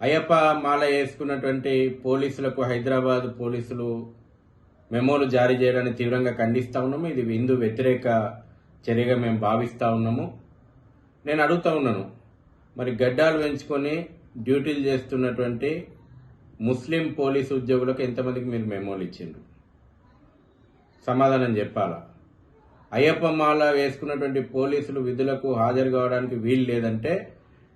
అయ్యప్ప మాల వేసుకున్నటువంటి పోలీసులకు హైదరాబాద్ పోలీసులు మెమోలు జారీ చేయడాన్ని తీవ్రంగా ఖండిస్తూ ఉన్నాము. ఇది హిందూ వ్యతిరేక చర్యగా మేము భావిస్తూ ఉన్నాము. నేను అడుగుతా ఉన్నాను మరి గడ్డాలు పెంచుకొని డ్యూటీలు చేస్తున్నటువంటి ముస్లిం పోలీసు ఉద్యోగులకు ఎంతమందికి మీరు మెమోలు ఇచ్చిండ్రు? సమాధానం చెప్పాలా? అయ్యప్ప మాల వేసుకున్నటువంటి పోలీసులు విధులకు హాజరు కావడానికి వీలు లేదంటే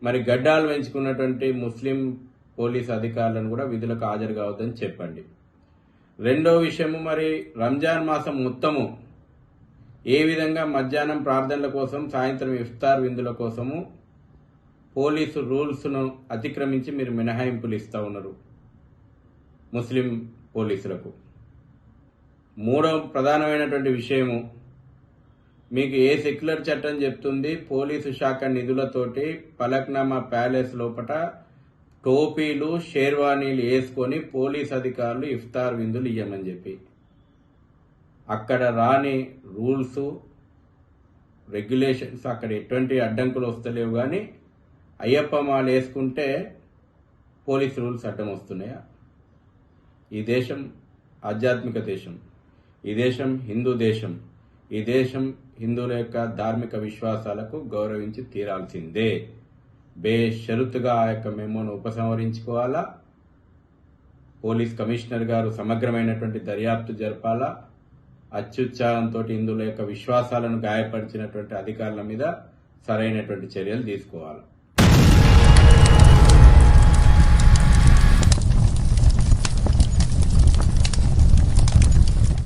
మరి గడ్డాలు పెంచుకున్నటువంటి ముస్లిం పోలీస్ అధికారులను కూడా విధులకు హాజరు కావద్దని చెప్పండి. రెండో విషయము మరి రంజాన్ మాసం మొత్తము ఏ విధంగా మధ్యాహ్నం ప్రార్థనల కోసం సాయంత్రం ఇఫ్తార్ విందుల కోసము పోలీసు రూల్స్ను అతిక్రమించి మీరు మినహాయింపులు ఇస్తూ ఉన్నారు ముస్లిం పోలీసులకు. మూడవ ప్రధానమైనటువంటి విషయము మీకు ఏ సెక్యులర్ చట్టం చెప్తుంది పోలీసు శాఖ నిధులతోటి పలక్నామా ప్యాలెస్ లోపట టోపీలు షేర్వానీలు వేసుకొని పోలీస్ అధికారులు ఇఫ్తార్ విందులు ఇయ్యమని చెప్పి. అక్కడ రాని రూల్స్ రెగ్యులేషన్స్ అక్కడ ఎటువంటి అడ్డంకులు వస్తలేవు కానీ అయ్యప్ప మాల వేసుకుంటే పోలీస్ రూల్స్ అడ్డం వస్తున్నాయా? ఈ దేశం ఆధ్యాత్మిక దేశం. ఈ దేశం హిందూ దేశం. ఈ దేశం హిందువుల యొక్క ధార్మిక విశ్వాసాలకు గౌరవించి తీరాల్సిందే. బేషరతుగా ఆ యొక్క మెమోను ఉపసంహరించుకోవాలా? పోలీస్ కమిషనర్ గారు సమగ్రమైనటువంటి దర్యాప్తు జరపాలా? అత్యుత్సాహంతో హిందువుల యొక్క విశ్వాసాలను గాయపరిచినటువంటి అధికారుల మీద సరైనటువంటి చర్యలు తీసుకోవాలి?